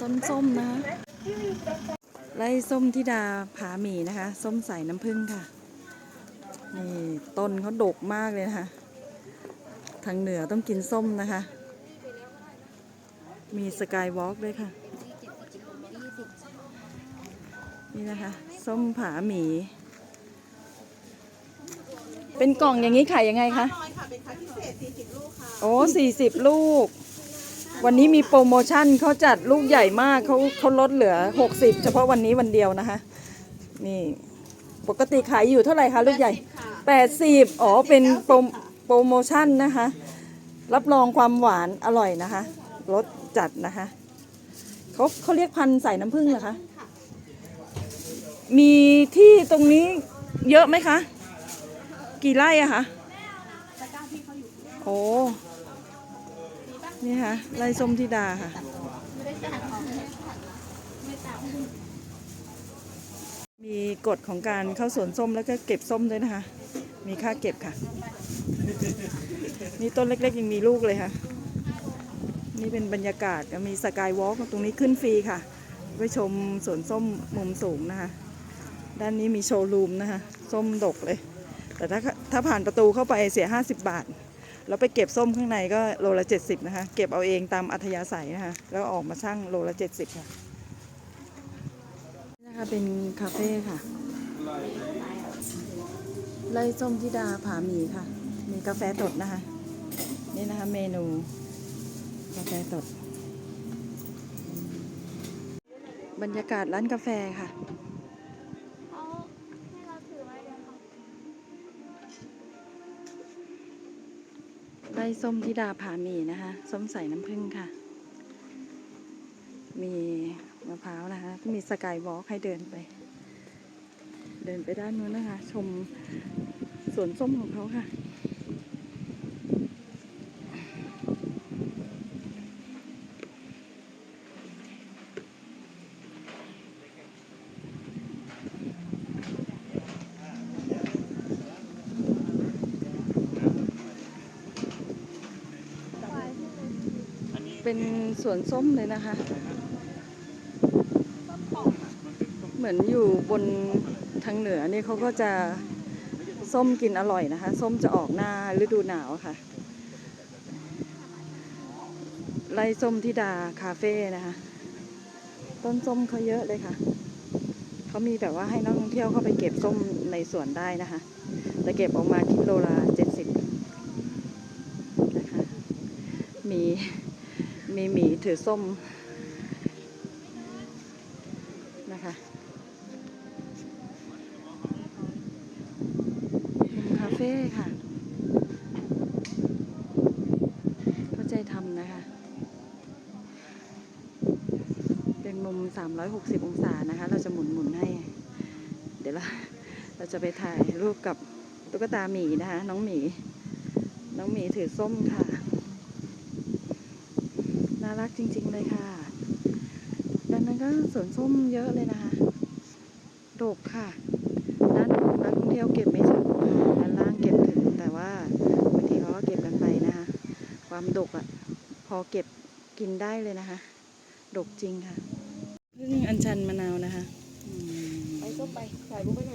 ต้นส้มนะคะไล่ส้มที่ดาผาหมีนะคะ ส้มใส่น้ำผึ้งค่ะ นี่ต้นเขาดกมากเลยนะคะ ทางเหนือต้องกินส้มนะคะ มีสกายวอล์กด้วยค่ะ นี่นะคะ ส้มผาหมี เป็นกล่องอย่างนี้ขายยังไงคะน้อยค่ะ เป็นคัดพิเศษ40 ลูกค่ะ โอ้สี่สิบลูก วันนี้มีโปรโมชั่นเขาจัดลูกใหญ่มากเขาเขาลดเหลือ 60 เฉพาะวันนี้วันเดียวนะคะ นี่ปกติขายอยู่เท่าไหร่คะลูกใหญ่ 80 อ๋อเป็นโปรโปรโมชั่นนะคะ รับรองความหวานอร่อยนะคะรสจัดนะคะเขาเขาเรียกพันใส่น้ำผึ้งเหรอคะ มีที่ตรงนี้เยอะไหมคะ กี่ไร่อะคะโอ้ นี่ค่ะไร่ส้มธิดาค่ะ มีกฎของการเข้าสวนส้มแล้วก็เก็บส้มด้วยนะคะ มีค่าเก็บค่ะ นี่ต้นเล็กๆยังมีลูกเลยค่ะ นี่เป็นบรรยากาศมีสกายวอล์กตรงนี้ขึ้นฟรีค่ะ ไปชมสวนส้มมุมสูงนะคะ ด้านนี้มีโชว์รูมนะคะ ส้มดกเลย แต่ถ้าถ้าผ่านประตูเข้าไปเสีย 50 บาท แล้วไปเก็บส้มข้างในก็โลละ 70 นะคะ เก็บเอาเองตามอัธยาศัยนะคะ แล้วออกมาช่างโลละ 70 ค่ะนี่นะคะเป็นคาเฟ่ค่ะ ไล่ส้มธิดาผาหมีค่ะ มีกาแฟตดนะคะ นี่นะคะเมนูกาแฟตดบรรยากาศร้านกาแฟค่ะ ไล่ส้มธิดาผาหมีนะคะ ส้มใส่น้ำผึ้งค่ะ มีมะพร้าวนะคะ มีสกายวอล์กให้เดินไป เดินไปด้านนู้นนะคะ ชมสวนส้มของเขาค่ะ เป็นสวนส้มเลยนะคะ เหมือนอยู่บนทางเหนือนี่เขาก็จะส้มกินอร่อยนะคะ ส้มจะออกหน้าฤดูหนาวค่ะไล่ส้มที่ดาคาเฟ่นะคะ ต้นส้มเขาเยอะเลยค่ะ เขามีแบบว่าให้นักท่องเที่ยวเข้าไปเก็บส้มในสวนได้นะคะ แต่เก็บออกมากิโลละเจ็ดสิบนะคะ มี มีหมีถือส้มนะคะคาเฟ่ค่ะเข้าใจทำนะคะ เป็นมุม 360 องศานะคะ เราจะหมุนหมุนๆให้ เดี๋ยวเราเราจะไปถ่ายรูปกับตุ๊กตาหมีนะคะ น้องหมี น้องหมีถือส้มค่ะ น่ารักจริง ๆ เลยค่ะด้านนั้นก็สวนส้มเยอะเลยนะคะดกค่ะด้านบนนักท่องเที่ยวเก็บไม่ถึงด้านล่างเก็บถึง แต่ว่าบางทีเขาก็เก็บกันไปนะคะ ความดกอะ่ะ พอเก็บกินได้เลยนะคะ ดกจริงค่ะ พึ่งอัญชันมะนาวนะคะอืมไปส้มไปถ่ายรูปไปหน่อย